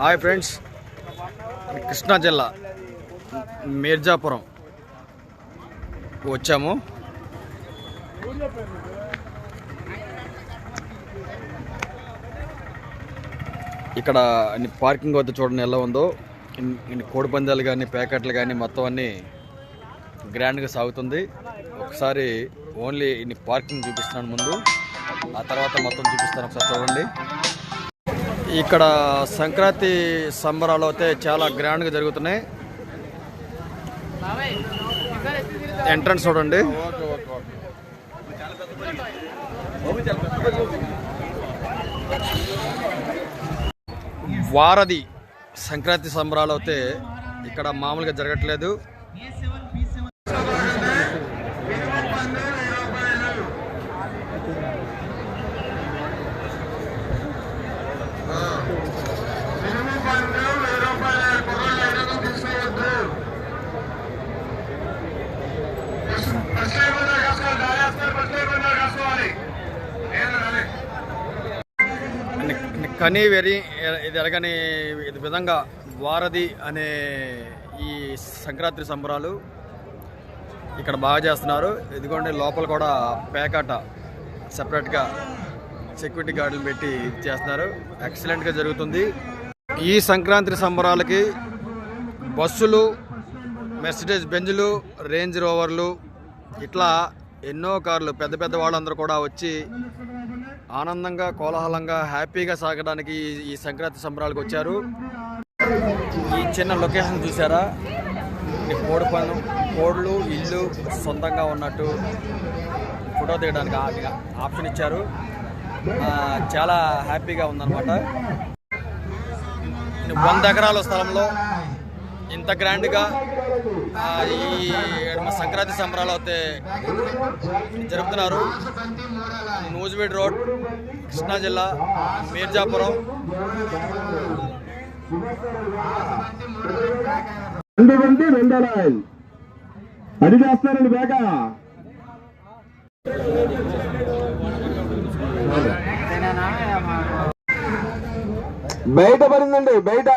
Hi friends Krishna జిల్లా మీర్జాపురం వచ్చాము. ఇక్కడ అన్ని పార్కింగ్ వద్ద చూడండి ఎలా ఉందో. ఇన్ని కోడి పందాలు కానీ ప్యాకెట్లు కానీ మొత్తం అన్నీ గ్రాండ్గా సాగుతుంది. ఒకసారి ఓన్లీ ఇన్ని పార్కింగ్ చూపిస్తున్నాను ముందు. ఆ తర్వాత మొత్తం చూపిస్తాను ఒకసారి చూడండి. ఇక్కడ సంక్రాంతి సంబరాలు అయితే చాలా గ్రాండ్గా జరుగుతున్నాయి. ఎంట్రన్స్ చూడండి. వారధి సంక్రాంతి సంబరాలు అయితే ఇక్కడ మామూలుగా జరగట్లేదు. కని వెరి ఇది ఎరగని ఇది విధంగా వారధి అనే ఈ సంక్రాంతి సంబరాలు ఇక్కడ బాగా చేస్తున్నారు. ఇదిగోండి లోపల కూడా పేకాట సపరేట్గా సెక్యూరిటీ గార్డులు పెట్టి చేస్తున్నారు. ఎక్సలెంట్గా జరుగుతుంది. ఈ సంక్రాంతి సంబరాలకి బస్సులు మెర్సిడేజ్ బెంజ్లు రేంజ్ రోవర్లు ఇట్లా ఎన్నో కార్లు పెద్ద పెద్ద వాళ్ళందరూ కూడా వచ్చి ఆనందంగా కోలాహలంగా హ్యాపీగా సాగడానికి ఈ- సంక్రాంతి సంబరాలకు వచ్చారు. ఈ చిన్న లొకేషన్ చూసారా ఈ కోడి పను కోళ్ళు ఇల్లు సొంతంగా ఉన్నట్టు ఫోటో తీయడానికి ఆప్షన్ ఇచ్చారు. ఆ, చాలా హ్యాపీగా ఉందన్నమాట. వంద ఎకరాల స్థలంలో ఇంత గ్రాండ్గా ఈ సంక్రాంతి సంబరాలు అయితే జరుపుతున్నారు. నూజివీడ్ రోడ్ కృష్ణా జిల్లా మీర్జాపురం. రెండు మంది రెండో అది చేస్తారండి బేగ. బయట పడిందండి బయట.